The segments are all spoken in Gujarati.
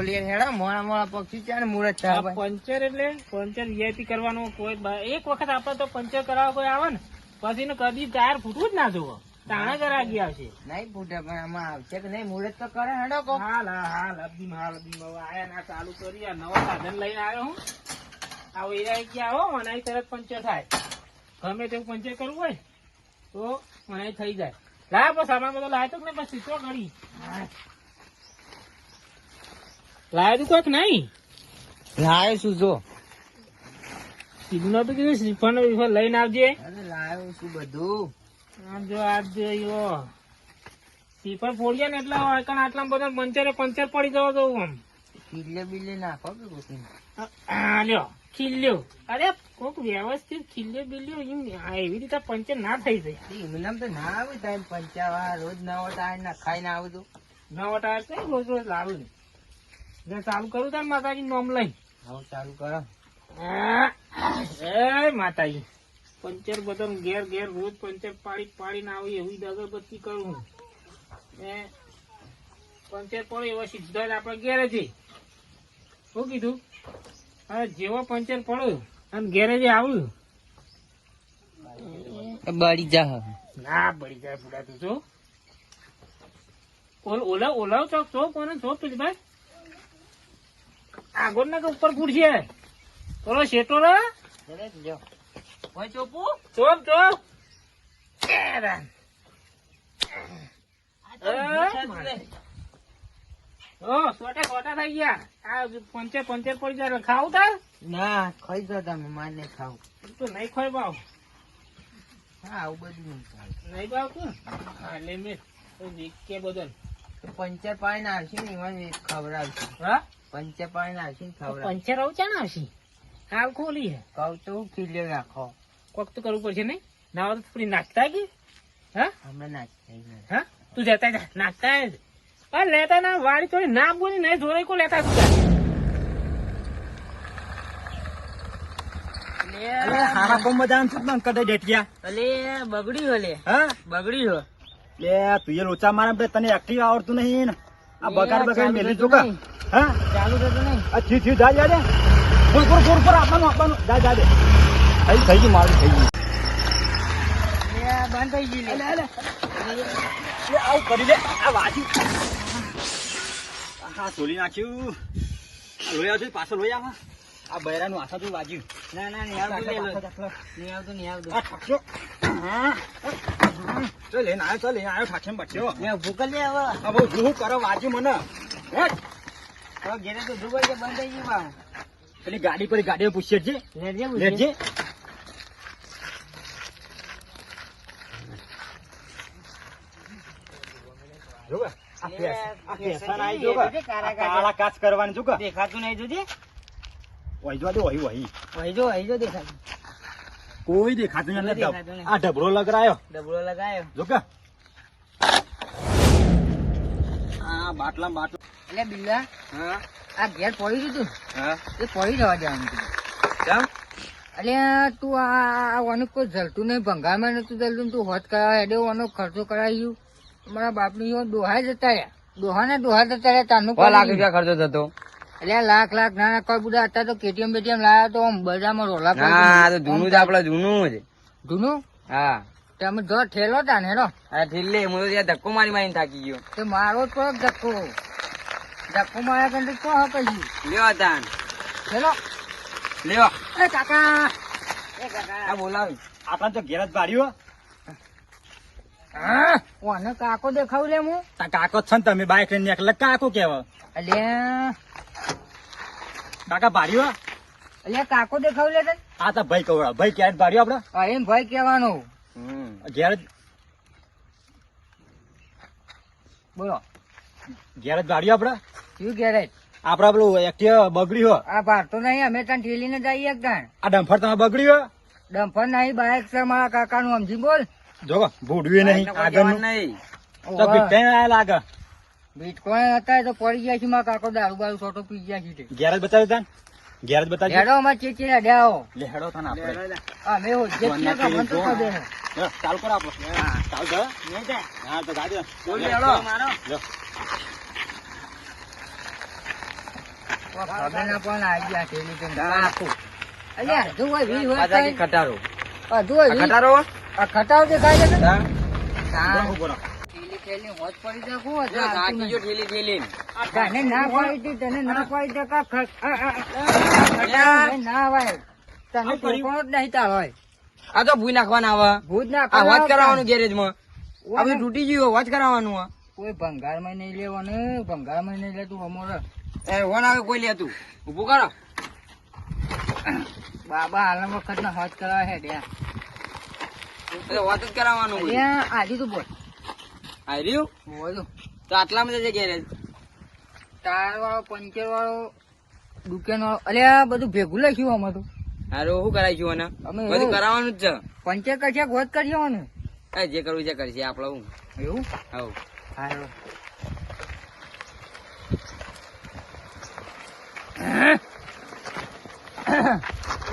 ખોલીએ હેડા મોડા મોડા પક્ષી ચાને મુરત થાય પંચર એટલે પંચર વીઆઈપી કરવાનું કોઈ એક વખત આપડે તો પંચર કરાવવા કોઈ આવે ને પછી ને કદી ટાયર ફૂટવું જ ના જોવો તાણે કરાવી આવશે. નહીં ફૂટે પણ આમાં આવશે કે નહીં મુરત તો કરે હેડો કો હાલ હાલ અબીમ હાલ અબીમ આયા ના ચાલુ કરી આ નવા સાધન લઈને આવ્યો હું. આવો એરા ગયા હો મને તરત પંચર થાય. ગમે તેવું પંચર કરવું હોય તો મને થઈ જાય. લાય પણ સામાન બધો લાય તો કે નહીં બસ સીધો કરી લાય તું કોઈક નહીં? લાયો છું જો. કીધું નતું કીધું શ્રીફળ ને બીફળ લઈને આવજે. લાયો છું બધું. આમ જો આજ જો ઈવો શ્રીફળ ફોડીએ ને એટલે આટલા આટલા બધા પંચરે પંચર પડી જવા દઉં આમ. કિલ્લે બિલ્લે નાખો કે. આ લ્યો ખીલ્યો. અરે કોક વ્યવસ્થિત ખીલ્યો બિલ્યો એવી રીતે પંચર ના થઈ જાય. તે એમનેમ તો ના આવે ટાઈમ પંચાવા રોજ નવો ટાઈમ ના ખાઈ ના આવું તો. નવો ટાયર કઈ રોજ રોજ લાવું ને જે ચાલુ કરું તાર માતાજી નોમ લઈ. હવે ચાલુ કરો. એ માતાજી. પંચર બધા ઘેર ઘેર રોજ પંચર પાડી પાડીને આવી એવી અગરબત્તી કરું હું. એ પંચર પડે એવો સીધા જ આપણે ઘેરે જઈ શું કીધું? હવે જેવો પંચર પડ્યો અને ઘેરે જે આવ્યું બળી જા ના બળી જાય બુડા તું છો ઓલ ઓલા ઓલાવ ચોક છો કોને છો પીલભાઈ ભાઈ આગળ ના કે ઉપર ફૂટશે ઓલો શેટો ને ચોપુ? Chop chop. સોટા સોટા થઈ ગયા. આ પંચર પંચર પડી જાય તાર? ના ખાઈ દો તમે માર ખાવ. તો નહીં ખોય ભાવ હા આવું બધું નહીં તું? હા લે મેં કે બદલ. પંચર પાણી નાખશે ને એમાં ખવડાવશે. હા? પંચર પાણી નાખશે ને ખવડાવશે. પંચર આવું ચાને આવશે હાલ ખોલી હે? કહું તો હું કિલ્લે નાખો. કોક તો કરવું પડશે નહીં? ના તો થોડી નાખતા કે? હા? અમે નાખતા હા? તું જતા જા. નાખતા જ. આ લેતા ના વાળી થોડી ના બોલી નહીં જોડે કો લેતા તું અલે બગડ્યું હલે હા? બગડ્યું હો. લે તું એ લોચા મારે બે તને એક્ટિવ આવડતું નહીં ને. આ લે, બગાડ બગાડ મેલી જોકા નહીં. હા? ચાલુ થતું નહીં. આ થયું થયું જા જા દે ફોર ફોર ફોર ફોર આપવાનું આપવાનું. જા જા દે થઈ થઈ ગયું મારું થઈ ગયું. લે, બંધ થઈ ગઈ લે. લે આવું કરી દે આ વાજી હા સોલી નાખ્યું. લોહી આવતું પાછળ લોહી આવા. આ બૈરાનું આશા તું વાજ્યું. ના ના નહીં આવતું લે લો. નહીં આવતું નહીં આવતું. આ ઠાકશો. હા. ચાલ લઈને આવ્યો લઈને આવ્યો ઠાકશે બચ્યો ભૂખ લે હવે. જુહું કરો વાજ્યું મને. હેટ. હવે ઘેરે તો ઊભું કરી બંધ થઈ ગયું. પેલી ગાડી પર ગાડીઓ પૂછીએ છે. લેજે જો. કે, આ ફેશન કાળા? કાચ કરવાની જો દેખાતું નહીં જોજે? વહી જો દે, જો અહીં જો દેખાતું. કોઈ દેખાતું નથી. આ ઢબરો લગરાયો ડબલો લગાયો જો કે. આ બાટલા બાટલા. એટલે બિલ્લા હા. આ ઘેર પડી ગયું તું? હા. એ પડી જવા જવાનું કેમ? એટલે તું આ વાનું કોઈ જલતું નહીં ભંગારમાં નતું જલતું તું હોત કરાવે હેડે વાનો ખર્ચો કરાવ્યું. મારા બાપની દોહા જતા રહ્યા. ડોહા ને દોહા જતા રહ્યા તાનું ખર્ચો થતો. એટલે લાખ લાખ ના ના કોઈ બધા હતા તો કેટીએમ બેટીએમ લાયા તો આમ બજારમાં રોલા હા તો જૂનું જ આપડે જૂનું જ. જૂનું? હા. તમે જો ઠેલો તા ને હેલો અરે ઠેલે હું તો ત્યાં ધક્કો મારી મારીને થાકી ગયો. તે મારો પડે ધક્કો. ધક્કો માર્યા કંઈ તો હા પછી લ્યો તાન હેલો. લ્યો. એ કાકા. એ કાકા. આ બોલાવી. આપણે તો ઘેર જ પાડ્યું હા. ઓને કાકો દેખાવ લે હું? તા કાકો છે ને તમે બાઈક લઈને કાકો કેવા અલ્યા. કાકા પાડ્યું એટલે કાકો દેખાવ લે આ તો ભાઈ કવડા ભાઈ ક્યારે જ આપડે? હા એમ ભાઈ કહેવાનું. હમ ઘેર બોલો. ઘેર જ આપડે? શું ગેરેજ આપડે પેલું એક્ટિવ બગડ્યું હો. આ ભારતો નહીં અમે ત્યાં ઠેલીને જઈએ એક તાણ આ ડમ્ફર તમે બગડ્યું હો. ડમ્ફર નહીં બાઇક છે મારા કાકાનું સમજી બોલ. જો ભૂડ્યું નહીં કહેવાનું નહીં. તો ભીટાઈને આયા લાગે. બીટકોઈન હતા તો પડી ગયા છે મારા કાકો દારૂ બારૂ છોટો પી ગયા છે ઘેર જ બતાવ્યો તા ઘેર જ બતાવ્યો હેડો અમારે ચીચી ને ડ્યાઓ લે હેડો તાન આપણે. અમે હો જે કે મન તો દે ચાલ કર આપો ચાલ આપણે ચાલુ દે હા તો ગાડી બોલ હેડો મારો. લે. ખબર પણ આવી ગયા. અલ્યા, હોય હોય કે તો- ખટારો આ ખટારો દેખાય છે હા. હા. પડી જાય, નાખી જો ઠેલી ઠેલી. તને ના પાડી તને ના પાડી તો કા ખ- આ, આ, આ, ખટાવ લઈને ના અવાય. તને આમ જ નહીં તારો હોય. આ તો ભૂઈ નાખવાના આવે ભૂત ના વાત કરાવવાનું તૂટી ગયું વાત કરાવવાનું. કોઈ ભંગારમાં નહીં લેવાનું ભંગારમાં નહીં લેતું અમારે એ વન આવે કોઈ લેતું ઉભું કરો. બાબા હાલ વખત ના હોજ કરાવે હે ડ્યા વાત જ કરાવવાનું આજે તું બોલ. આ રહ્યું? બોલો તો. આટલા જ છે ગેરેજ ટાયર વાળો પંચર વાળો દુકાન વાળો અલ્યા બધું ભેગું લખ્યું આમાં તો. હારું શું કરાવીશું અમે બધું કરાવવાનું જ છે. પંચર કરશે ગોત કરી આવવાનું હા જે કરવું છે કરશે આપણે હું. એવું હવ હારું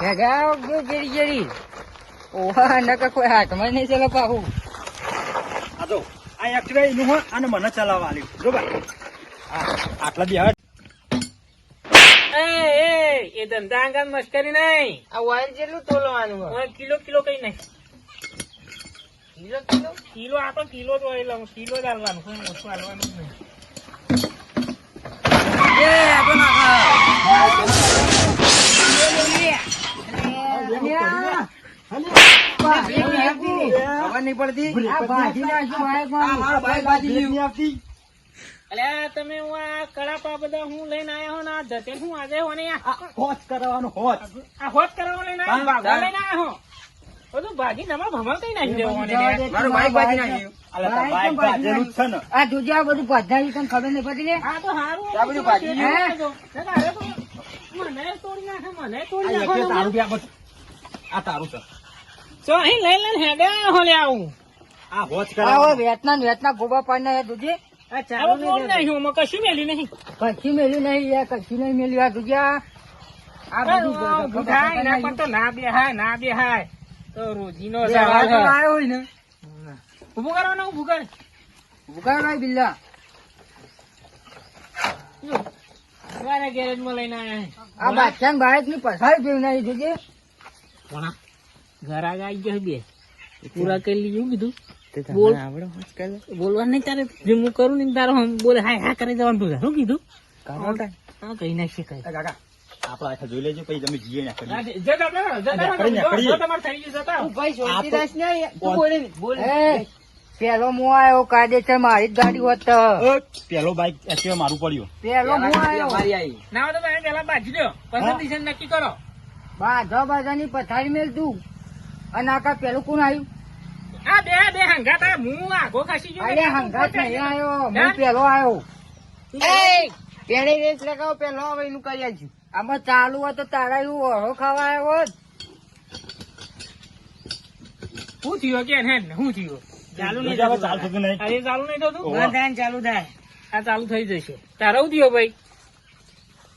ભેગા ગયો ગેરી ગેરી ઓહા નકર કોઈ હાથમાં નહીં ચલો પાહું. આ જો. આ એક્સરે એનું હોય અને મને ચલાવવા આવ્યું જો ભાઈ. આ- આટલા બી હટ એ એ એ ધંધા અંગા મશ્કરી નહીં આ ઓઇલ જેટલું તોલવાનું કિલો કિલો કઈ નહીં. Kilo kilo? કિલો આ તો કિલો જ હોય એટલે કિલો જ હાલવાનું કોઈ ઓછું હાલવાનું જ નહીં એ આ તો નાખા. ખબર નહીં પડતી? આ ભાજી અલ્યા તમે હું આ કડાપા બધા હું લઈને આયા હો ને આ જતે હું આજે હો ને હોત કરાવવાનો હોજ આ હોત કરવા લઈને આયા? હા. લઈને બધું ભાજી કઈ નાખી મારું નાખ્યું આ જોજે આ બધું તને ખબર નહીં લે આ તો હારું આ બધું ભાજી મને તોડી નાખે મને તોડી નાખે આ તારું છે. તો અહીં લઈ લઈને હેડે હો લે આવું આ હોજ આ વેતના વેતના ગોબા પાડના હે જોજે આ ચાલો નહીં હું કશું મેલી નહીં. કશું મેલ્યું નહીં યાર કશું નહીં મેલ્યું. આ જોજે આ બધું આ ના પણ તો ના બેહાય ના બેહાય. તો રોજીનો સવાલ આવ્યો હોય ને. ઊભો કરવાનો ઊભો કર. ભૂકા ભાઈ બિલ્લા. મારા ગેરેજમાં લઈને આવ્યા આ બાદશાહ બાઈકની પછાડી જેવું નહીં જોજે કોણા? ઘર આવી ગયો બે. પૂરા કરી લીધું કીધું બોલ. બોલવા નહીં તારે. જે હું કરું ને તારો બોલે હા હા કરી દેવાનું તું શું કીધું? હા કઈ નાખીએ કઈ કાકા આપડે આખા જોઈ લેજો પછી તમે જીએ ના પેલો મો આવ્યો કાયદેસર મારી જ ગાડી હોત. તો. પેલો બાઈક એક્ટિવા મારું પડ્યું. પેલો મો આવ્યો. મારી આવી. ના તો તમે પેલા બાજી દો પસંદ નક્કી કરો. બાધા બાધાની પથારી મેલ તું અને આકા પેલું કોણ આવ્યું? આ બે બે હંગાત હું આઘો ખાસી ગયો. અરે હંગાત નહીં આવ્યો. હું પેલો આવ્યો. પેલી રેસ લગાવો પેલો હવે એનું કરી આલશું આમાં ચાલુ હોય તો તારા એવું ઓળો ખાવા આવ્યો હોત. શું થયો કે હે શું થયો? ચાલુ નહીં ચાલુ નહીં. અરે ચાલુ નહીં ને ચાલુ થાય. આ ચાલુ થઈ જશે. તારો શું થયો ભાઈ?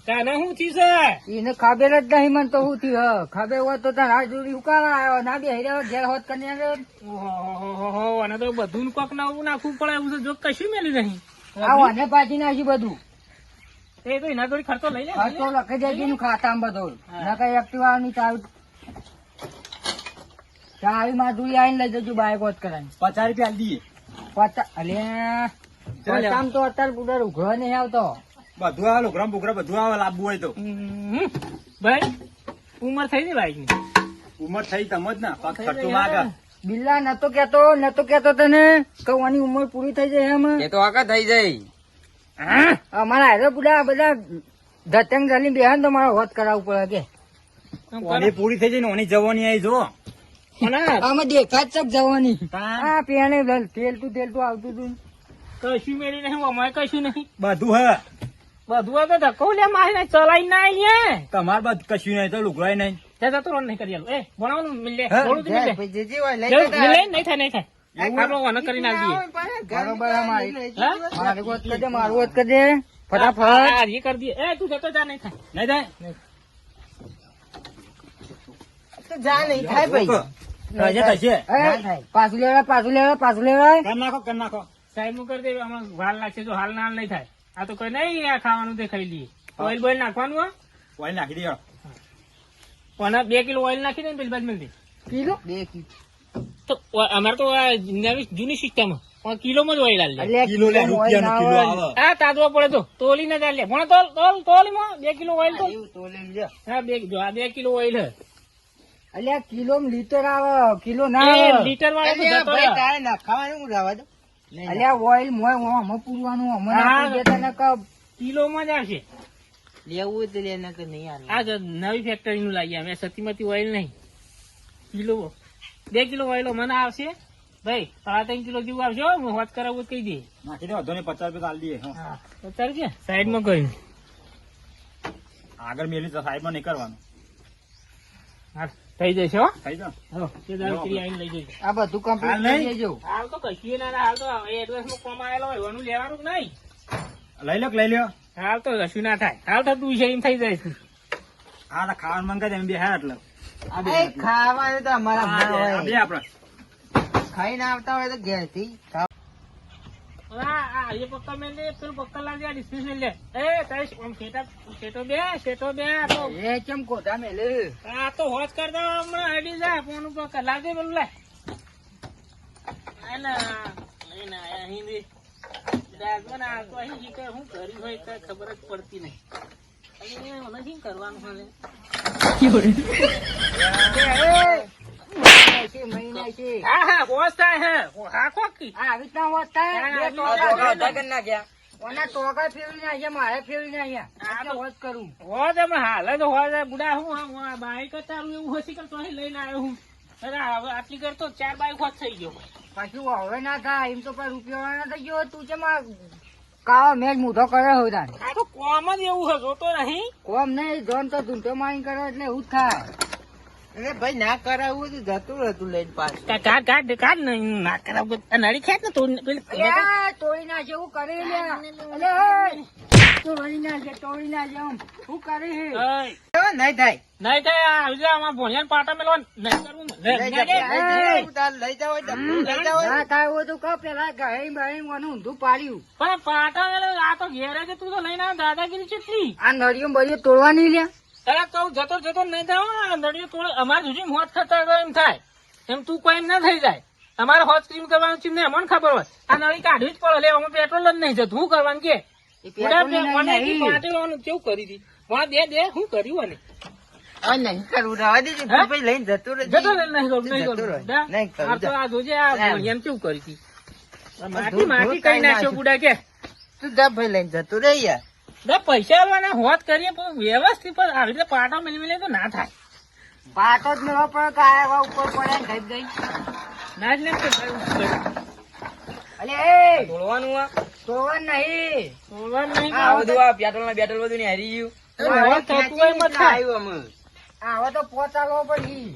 તને શું થયું છે? એને ખબર જ નહીં મને તો શું થયું હ. ખબર હોય તો તારા જોડી ઉકાળા આવ્યો. ના બે હેરા ઘેર હોત કરીને ઓહો અને તો બધું કોક નવું નાખવું પડે એવું છે. જો કશું મેલી નહીં. આવો અને પાછી નાખી બધું. એ તો એના જોડી ખર્ચો લઈ લે ખર્ચો લખી દેજે એનું ખાતામાં બધો. ના કઈ એક્ટિવા ની ચાવી ચાવી માધુરી આવીને લઈ જજો બાઈક હોત કરાવીને પચાસ રૂપિયા દઈએ. પચાસ અલ્યા પતામ તો અત્યારે ઉઘરો નહીં આવતો. બધું આવે લોગરામ બોગરા બધું આવે લાવવું હોય તો. ભાઈ ઉંમર થઈ ને બાઈકની ઉંમર થઈ તમ જ ના પાક ખર્ચો માગા. બિલ્લા નતો કેતો નતો કેતો તને કવાની ઉંમર પૂરી થઈ જાય એમ. એ તો આકા થઈ જાય. અમારા હેરો બધા બધા ધતંગ ચાલી બેહાન તો મારો હોત કરાવવું પડે કે. ઓની પૂરી થઈ જાય ને ઓની જવાની આવી જો. અમે આમાં દેખાત ચક જવાની. હા આ પેને તેલ તું તેલ તું આવતું તું. કશું મેળી નહીં અમારે કશું નહીં. બધું હે. બધું આ તો ધક્કો લે મારે ચલાઈ ના અહીંયા. તમાર બાદ કશું નહીં તો લુગડાય નહીં. જતા તો નહીં કરી આલું. એ ભણાવવાનું મિલે થોડું તો મિલે જે જે હોય લઈ મિલે નહીં થાય નહીં થાય. આપણે વન કરી નાખીએ બરોબર આ મારું હોત કરજે મારું હોત કરજે. ફટાફટ. હા, કરી દઈએ. એ તું જતો જા નહીં થાય. નહીં થાય? જા નહીં થાય થશે. થશે પાછું લેવાય પાછું લેવાય પાછું લેવાય. કર નાખો કર નાખો. સાહેબનું કરી દે હમણાં હાલ લાગશે જો હાલ ના હાલ નહીં થાય. આ તો કોઈ નહીં આ ખાવાનું તે ખાઈ લઈએ ઓઇલ બોઇલ નાખવાનું હો. ઓઇલ નાખી દે. પણ બે કિલો ઓઇલ નાખી દે ને પેલી બાજુ મેલતી કિલો? તો અમારે તો આ નવી જૂની સિસ્ટમ પણ કિલોમાં જ ઓઇલ આલે. એટલે કિલો લે કિલો હોય કિલો આવે. આ તાદવા પડે તો તોલી ને ચાલે પણ તોલ તોલ તોલીમાં બે કિલો ઓઇલ તો. હા બે જો આ બે કિલો ઓઇલ હે અલ્યા કિલો લીટર આવે કિલો ના એ આવે. લીટર વાળો તો જતો રહે. અલ્યા ઓઇલ મોય આમાં પૂરવાનું આમાં હા. નાખી દેતા ને કપ કિલોમાં જ આવશે. આ જો નવી ફેક્ટરી નું લાવીએ અમે સતીમતી ઓઇલ નહીં. કિલો બે કિલો ઓઇલ મને આવશે. ભાઈ સાડા ત્રણ કિલો જેવું આવશે હો, વાત કરાવું કહી દે. નાખી દે વાંધો નહીં પચાસ રૂપિયા આલી દઈએ. હા. તો ચાલ છે સાઈડમાં કહ્યું આગળ મેલી તો સાઈડમાં નહીં કરવાનું. હા. થઈ જશે હો. થઈ તે લઈ જજો. આ બધું કમ્પ્લીટ હાલ તો કશું ના હાલ તો એડ્રેસનું કોમ આવેલો હોય એનું લેવાનું નહીં? લઈ લો કે લઈ લ્યો? હાલ તો કશું ના થાય. હાલ થતું છે એમ થઈ જાય છે. હા તો ખાવાનું મંગાય એમ બે હા એટલે. આ બે એટલે. ખાવાનું તો અમારા ખાઈ ખાઈને આવતા હોય તો ઘેરથી ખબર જ પડતી નહીં. કરવાનું હોય મહિના છે. હા હા હોજ થાય હે. હા કોકી આ આવી રીતના હોત થાય? હા, રીતના ફેરવી નાખ્યા. ઓના ટોકા ફેરવી અહીંયા મારે ફેરવી ના અહીંયા એટલે તો- કરું. હોજ અમે હાલ જ હોજ બુડા હું બાઈક તારું એવું હશે કે તો અહીં લઈને આવ્યો હું. અરે હવે આટલી કરતો ચાર બાઈક હોજ થઈ ગયો. પાછું હવે ના થાય. એમ તો પણ રૂપિયા વાળા થઈ ગયો તું છે કાવા મેં મૂઢો કર્યો હોય તારે આ તો કોમ જ એવું હે તો નહીં. કોમ નહીં જોન તો ધૂંધો મારી કરે એટલે એવું જ થાય. અરે ભાઈ ના કરાવવું તો જતું રહેતું લઈને પાછું. કાઢ કાઢ ના ખેંચ ને પેલી તોડી કરે તોડી કરે નહીં થાય. નહીં થાય આ આમાં ભોણિયાને પાટા મેલો નહીં કરવું લઈ જાવ હોય લઈ જાવ હોય. ના થાય. એવું તો કહો પેલા ગહે બહે મને ઊંધું પાડ્યું. પણ પાટા મેલો આ તો ઘેરે છે તું તો લઈને દાદાગીરી છે આ નળીઓ બળીઓ તોડવાની લ્યા. કહું જતો જતો નહીં થાય હો, આ અમારે મોત ખતર એમ થાય. એમ તું કોઈ એમ ના થઈ જાય. અમારે હોત ક્રીમ કરવાનું છે ને ખબર હોય. આ નળી કાઢવી જ પડે. લે પેટ્રોલ જ નહીં જતું. શું કરવાનું કે? કેવું કરી હતી પણ દે દે શું કર્યું અને નહીં કરવું રહેવા દેજે. ભાઈ લઈને જતું રહેજે. જતો રહે, નહીં કરું, નહીં કરું. નહીં કરું, આ તો. આ જોજે આ જા. કેવું કરી હતી માટી માટી કઈ નાખ્યો બુડા કે? તું જા ભાઈ લઈને જતું રહે યાર. બે પૈસા આલવાના હોત કરીએ પણ વ્યવસ્થિત પણ આવી રીતે પાટો મેળવી મેળવી તો ના થાય. પાટો જ મેળવો પડે તો આ એવા ઉપર પડે ને ગઈ ગઈ. ના જ ને કે ભાઈ અલે તોડવાનું આ. તોડવાનું નહીં. તોડવાનું નહીં આ બધું આ પેટ્રોલ ના બેટ્રોલ બધું ને હારી ગયું. હોય હવે તો પહોંચાડવો પડી.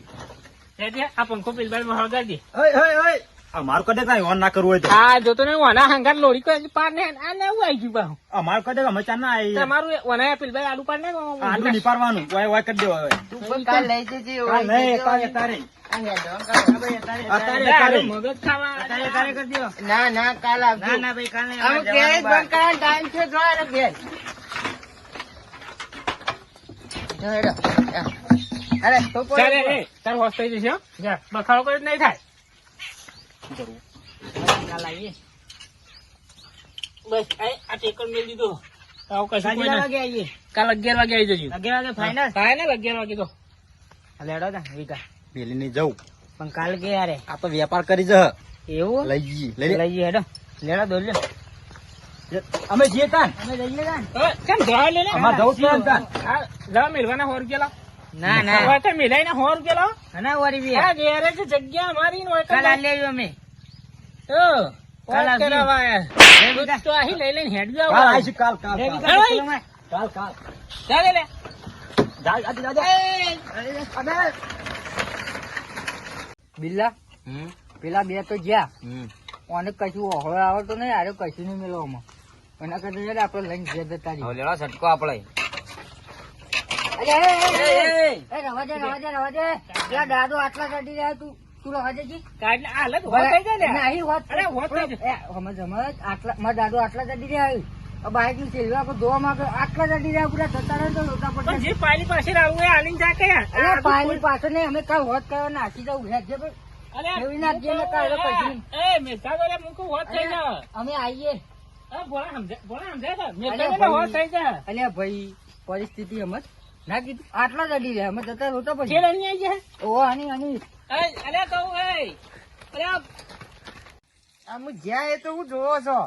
તે જે આ પંખો પેલી માં હળગાડી દે. ઓય ઓય ઓય અમારું કદે કાંઈ ઓન ના કરવું હોય તો. આ જોતો ને વાના હંગાત લોડી કોઈ પાર ને આ ને આવી ગયું બાહુ. અમારું કદે અમે ચાર ના આવી તમારું ઓના પેલી ભાઈ આલુ પાર ને આલુ નિપારવાનું ઓય ઓય કરી દેવા હવે. તું પણ કાલ લઈ જજે ઓય નહીં તારે તારે આ હેડો, કાલ. દો ના ના કાલ આવજો. ના ના ભાઈ કાલ નહીં અમે ઘેર જ બંધ કરવાનો ટાઈમ છે જો એને ઘેર. જો હેડો. જા. અરે તો તાર જશે બખાડો કરી નહીં થાય. કાલ આવીએ બસ આ આ ટેકર મેળ દીધો. આવું કશું કોઈ ના. કાલ અગિયાર વાગે આવી જજો. અગિયાર વાગે ફાઇનલ ફાઇનલ અગિયાર વાગે તો. લેડો તા વિકા. પેલી નહીં જવું પણ કાલ કે યારે? આ તો વેપાર કરી જ એવું? લઈ જઈએ લઈ લઈ જઈએ હેડો. લેડો દોડ અમે જઈએ તાન. અમે જઈએ તા કેમ જવા લે અમારે જવું છે તાન. જવા મેળવાના ના ના હવે તો મિલાઈને સો રૂપિયા લાવ ના વરી બી આ ગેરેજ જગ્યા અમારી નો કાલ આ અમે ઓ કાલ વાત આવજો. કરાવા આયા. વિકા. તો અહીં લઈ લઈને હેડ જાવ કાલ આવીશું કાલ કાલ કાલ. વિકા હા, ચલો માં. કાલ કાલ ચાલે લે જા આજી જા જા. બિલ્લા પેલા બે તો ગયા હમ. ઓને કશું ઓહળો આવડતો નહીં આરે કશું નહીં મેળવવામાં એના કરતા આપડે લઈને જતા રહીએ. છટકો એ, રવા દે, રવા દે, રવા દે. દાદો આટલા કાઢી રહ્યા તું. રવા. કાઢ જાય ને. દાદો આટલા કાઢી રહ્યા સેલવા ધોવા માંગે. આટલા જડી રહ્યા પૂરા થતા રહે તો લોટા પણ પાણી પાસે આવું જા કે પાણી પાછળ નહીં. અમે કઈ હોત કરવા નાખી જવું હેડ છે કાઢો. અમે આવીએ ભોળા સમજે ભોળા સમજે અલ્યા ભાઈ પરિસ્થિતિ અમે ના કીધું આટલા જડી રહ્યા અમે જતા રોતા પછી. રણી આવી જાય. ઓ આની આની. એ અરે કહું એ. અરે આ આમ જ્યાં એ તો હું જોવો છો.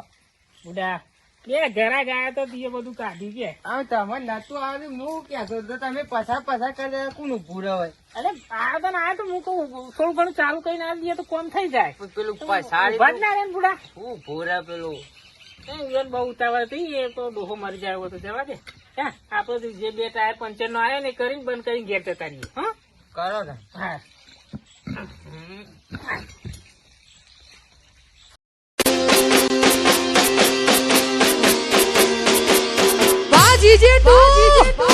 બુડા બે ઘરા ગયા તો તે બધું કાઢ્યું કે. આમ તમે નતું આવ્યું હું કહેતો તો તમે પસાર પસાર કરી કોણ ઉભું રહે અરે આ તો ના તો હું કહું થોડું ઘણું ચાલુ કરીને આવી દઈએ તો કોમ થઈ જાય. પેલું જ બુડા. હું ભૂરા પેલું. બહુ ઉતાવળ હતી એ તો ડોહો મરી જાય તો જવા દે. આપડે જે બે ટાયર પંચર નો આવ્યો ને કરીને બંધ કરીને ઘેર જતા રહીએ હા. કરો ને. હા. જીજે તું